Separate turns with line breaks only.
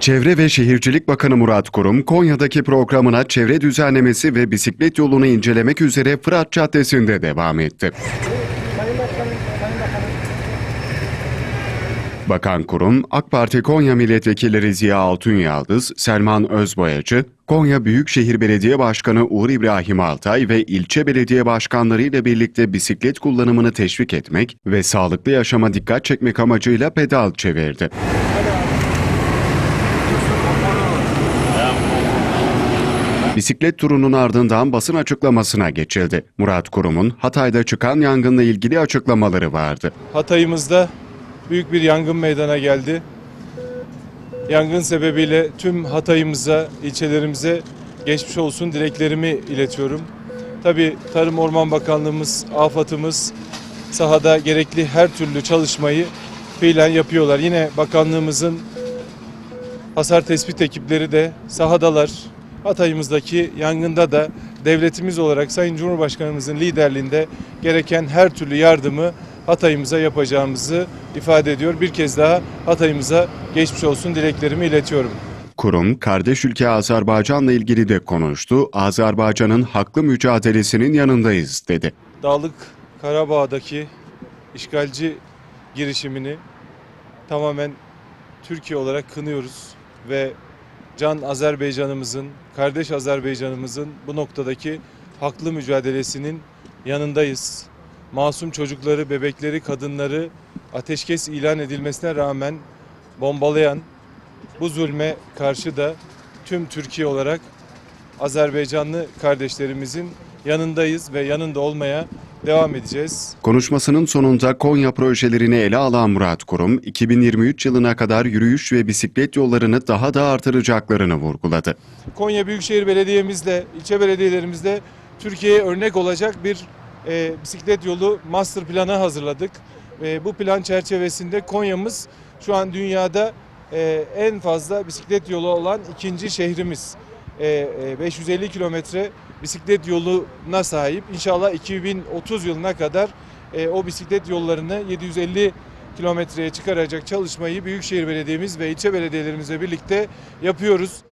Çevre ve Şehircilik Bakanı Murat Kurum, Konya'daki programına çevre düzenlemesi ve bisiklet yolunu incelemek üzere Fırat Caddesi'nde devam etti. Bakan Kurum, AK Parti Konya Milletvekilleri Ziya Altunyaldız, Selman Özboyacı, Konya Büyükşehir Belediye Başkanı Uğur İbrahim Altay ve ilçe belediye başkanları ile birlikte bisiklet kullanımını teşvik etmek ve sağlıklı yaşama dikkat çekmek amacıyla pedal çevirdi. Bisiklet turunun ardından basın açıklamasına geçildi. Murat Kurum'un Hatay'da çıkan yangınla ilgili açıklamaları vardı.
Hatay'ımızda büyük bir yangın meydana geldi. Yangın sebebiyle tüm Hatay'ımıza, ilçelerimize geçmiş olsun dileklerimi iletiyorum. Tabii Tarım Orman Bakanlığımız, AFAD'ımız sahada gerekli her türlü çalışmayı fiilen yapıyorlar. Yine bakanlığımızın hasar tespit ekipleri de sahadalar. Hatay'ımızdaki yangında da devletimiz olarak Sayın Cumhurbaşkanımızın liderliğinde gereken her türlü yardımı Hatay'ımıza yapacağımızı ifade ediyor. Bir kez daha Hatay'ımıza geçmiş olsun dileklerimi iletiyorum.
Kurum, kardeş ülke Azerbaycan'la ilgili de konuştu. Azerbaycan'ın haklı mücadelesinin yanındayız dedi.
Dağlık Karabağ'daki işgalci girişimini tamamen Türkiye olarak kınıyoruz ve can Azerbaycan'ımızın, kardeş Azerbaycan'ımızın bu noktadaki haklı mücadelesinin yanındayız. Masum çocukları, bebekleri, kadınları ateşkes ilan edilmesine rağmen bombalayan bu zulme karşı da tüm Türkiye olarak Azerbaycanlı kardeşlerimizin yanındayız ve yanında olmaya devam edeceğiz.
Konuşmasının sonunda Konya projelerini ele alan Murat Kurum, 2023 yılına kadar yürüyüş ve bisiklet yollarını daha da artıracaklarını vurguladı.
Konya Büyükşehir Belediye'mizle, ilçe belediyelerimizle Türkiye'ye örnek olacak bir e, bisiklet yolu master planı hazırladık. E, bu plan çerçevesinde Konya'mız şu an dünyada e, en fazla bisiklet yolu olan ikinci şehrimiz. E, e, 550 kilometre bisiklet yoluna sahip. İnşallah 2030 yılına kadar e, o bisiklet yollarını 750 kilometreye çıkaracak çalışmayı Büyükşehir Belediye'miz ve ilçe belediyelerimizle birlikte yapıyoruz.